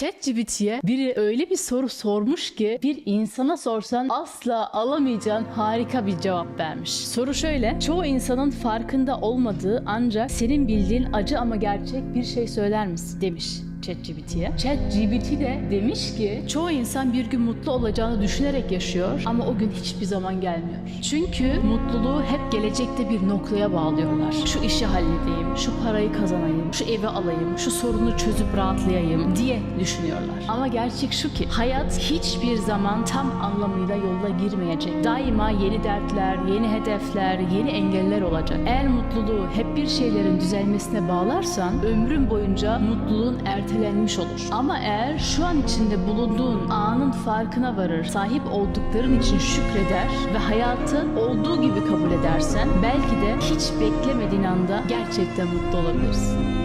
ChatGPT'ye biri öyle bir soru sormuş ki bir insana sorsan asla alamayacağın harika bir cevap vermiş. Soru şöyle. Çoğu insanın farkında olmadığı ancak senin bildiğin acı ama gerçek bir şey söyler misin? demiş. ChatGPT'ye. ChatGPT de demiş ki çoğu insan bir gün mutlu olacağını düşünerek yaşıyor ama o gün hiçbir zaman gelmiyor. Çünkü mutluluğu hep gelecekte bir noktaya bağlıyorlar. Şu işi halledeyim, şu parayı kazanayım, şu evi alayım, şu sorunu çözüp rahatlayayım diye düşünüyorlar. Ama gerçek şu ki hayat hiçbir zaman tam anlamıyla yolda girmeyecek. Daima yeni dertler, yeni hedefler, yeni engeller olacak. Eğer mutluluğu hep bir şeylerin düzelmesine bağlarsan ömrün boyunca mutluluğun ertelenmiş olur. Ama eğer şu an içinde bulunduğun anın farkına varır, sahip oldukların için şükreder ve hayatı olduğu gibi kabul edersen belki de hiç beklemediğin anda gerçekten mutlu olabilirsin.